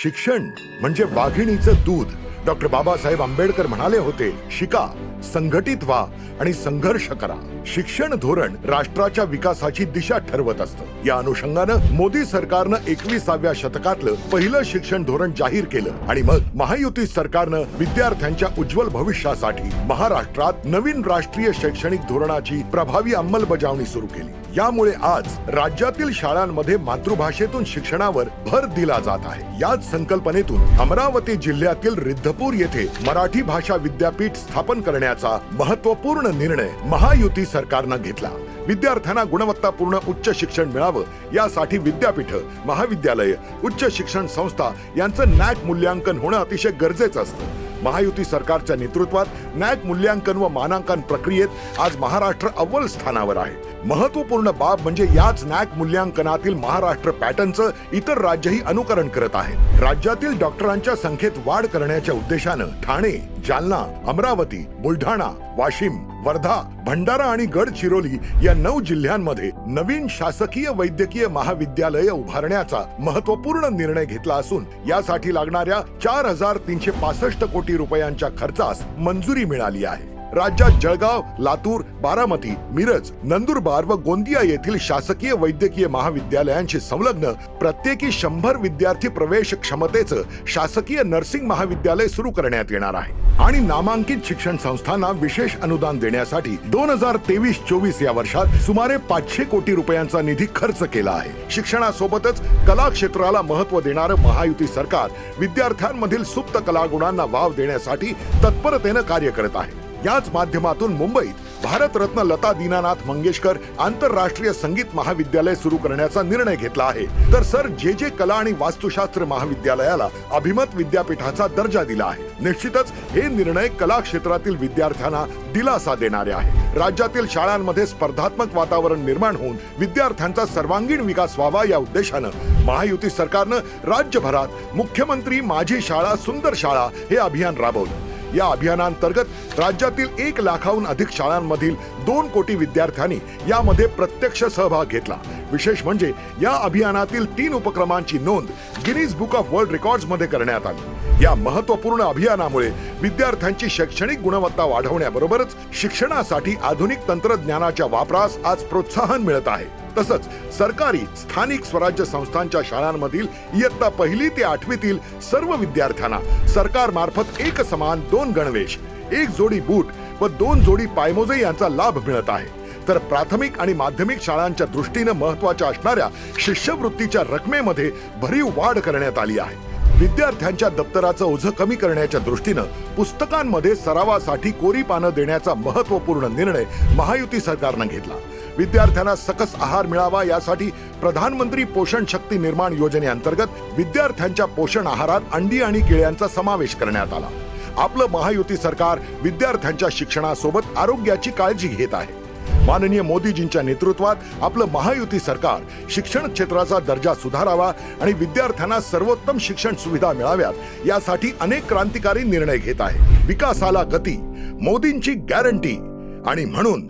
शिक्षण म्हणजे वाघिणीचं दूध. डॉक्टर बाबासाहेब आंबेडकर म्हणाले होते शिका संघटित व्हा आणि संघर्ष करा. शिक्षण धोरण राष्ट्राच्या विकासाची दिशा ठरवत असतं. या अनुषंगानं मोदी सरकारनं एकविसाव्या शतकातलं पहिलं शिक्षण धोरण जाहीर केलं आणि मग महायुती सरकारनं विद्यार्थ्यांच्या उज्ज्वल भविष्यासाठी महाराष्ट्रात नवीन राष्ट्रीय शैक्षणिक धोरणाची प्रभावी अंमलबजावणी सुरू केली. यामुळे आज राज्यातील शाळांमध्ये मातृभाषेतून शिक्षणावर भर दिला जात आहे. याच संकल्पनेतून अमरावती जिल्ह्यातील रिद्धपूर येथे मराठी भाषा विद्यापीठ स्थापन करण्याचा महत्त्वपूर्ण निर्णय महायुती सरकारनं घेतला. विद्यार्थ्यांना गुणवत्तापूर्ण उच्च शिक्षण मिळावं यासाठी विद्यापीठ महाविद्यालय उच्च शिक्षण संस्था यांचं नॅक मूल्यांकन होणं अतिशय गरजेचं असतं. महायुती सरकारच्या नेतृत्वात नॅक मूल्यांकन व मानांकन प्रक्रियेत आज महाराष्ट्र अव्वल स्थानावर आहे. महत्त्वपूर्ण बाब म्हणजे याच नॅक मूल्यांकनातील महाराष्ट्र पॅटर्नचं इतर राज्यही अनुकरण करत आहेत. राज्यातील डॉक्टरांच्या संख्येत वाढ करण्याच्या उद्देशानं ठाणे जालना अमरावती बुलढाणा वाशिम वर्धा भंडारा आणि गडचिरोली या नऊ जिल्ह्यांमध्ये नवीन शासकीय वैद्यकीय महाविद्यालय उभारण्याचा महत्त्वपूर्ण निर्णय घेतला असून यासाठी लागणाऱ्या चार हजार तीनशे पासष्ट कोटी रुपयांच्या खर्चास मंजुरी मिळाली आहे. राज्यात जळगाव लातूर बारामती मिरज नंदुरबार व गोंदिया येथील शासकीय वैद्यकीय महाविद्यालयांशी संलग्न प्रत्येकी शंभर विद्यार्थी प्रवेश क्षमतेचं शासकीय नर्सिंग महाविद्यालय सुरू करण्यात येणार आहे. आणि नामांकित शिक्षण संस्थांना विशेष अनुदान देण्यासाठी दोन हजार तेवीस चोवीस या वर्षात सुमारे पाचशे कोटी रुपयांचा निधी खर्च केला आहे. शिक्षणासोबतच कला क्षेत्राला महत्त्व देणारं महायुती सरकार विद्यार्थ्यांमधील सुप्त कलागुणांना वाव देण्यासाठी तत्परतेनं कार्य करत आहे. याच माध्यमातून मुंबईत भारतरत्न लता दीनानाथ मंगेशकर आंतरराष्ट्रीय संगीत महाविद्यालय सुरू करण्याचा निर्णय घेतला आहे. तर सर जे जे कला आणि वास्तुशास्त्र महाविद्यालयाला अभिमत विद्यापीठाचा दर्जा दिला आहे. निश्चितच हे निर्णय कला क्षेत्रातील विद्यार्थ्यांना दिलासा देणारे आहे. राज्यातील शाळांमध्ये स्पर्धात्मक वातावरण निर्माण होऊन विद्यार्थ्यांचा सर्वांगीण विकास व्हावा या उद्देशानं महायुती सरकारनं राज्यभरात मुख्यमंत्री माझी शाळा सुंदर शाळा हे अभियान राबवलं. या अभियानांतर्गत राज्यातील एक लाखाहून अधिक शाळांमधील दोन कोटी विद्यार्थ्यांनी यामध्ये प्रत्यक्ष सहभाग घेतला. विशेष म्हणजे या अभियानातील तीन उपक्रमांची नोंद गिनीज बुक ऑफ वर्ल्ड रेकॉर्ड्समध्ये करण्यात आली. या महत्त्वपूर्ण अभियानामुळे विद्यार्थ्यांची शैक्षणिक गुणवत्ता वाढवण्याबरोबरच शिक्षणासाठी आधुनिक तंत्रज्ञानाच्या वापरास आज प्रोत्साहन मिळत आहे. तसंच सरकारी स्थानिक स्वराज्य संस्थांच्या शाळांमधील इयत्ता पहिली ते आठवीतील सर्व विद्यार्थ्यांना सरकारमार्फत एक समान दोन गणवेश एक जोडी बूट व दोन जोडी पायमोजे यांचा लाभ मिळत आहे. तर प्राथमिक आणि माध्यमिक शाळांच्या दृष्टीनं महत्त्वाच्या असणाऱ्या शिष्यवृत्तीच्या रकमेमध्ये भरीव वाढ करण्यात आली आहे. विद्यार्थ्यांच्या दप्तराचं ओझं कमी करण्याच्या दृष्टीनं पुस्तकांमध्ये सरावासाठी कोरी पानं देण्याचा महत्त्वपूर्ण निर्णय महायुती सरकारनं घेतला. विद्यार्थ्यांना सकस आहार मिळावा यासाठी प्रधानमंत्री पोषण शक्ती निर्माण योजनेअंतर्गत विद्यार्थ्यांच्या पोषण आहारात अंडी आणि केळ्यांचा समावेश करण्यात आला. आपलं महायुती सरकार विद्यार्थ्यांच्या शिक्षणासोबत आरोग्याची काळजी घेत आहे. माननीय मोदीजींच्या नेतृत्वात आपलं महायुती सरकार शिक्षण क्षेत्राचा दर्जा सुधारावा आणि विद्यार्थ्यांना सर्वोत्तम शिक्षण सुविधा मिळाव्यात यासाठी अनेक क्रांतिकारी निर्णय घेत आहे. विकासाला गती मोदींची गॅरंटी आणि म्हणून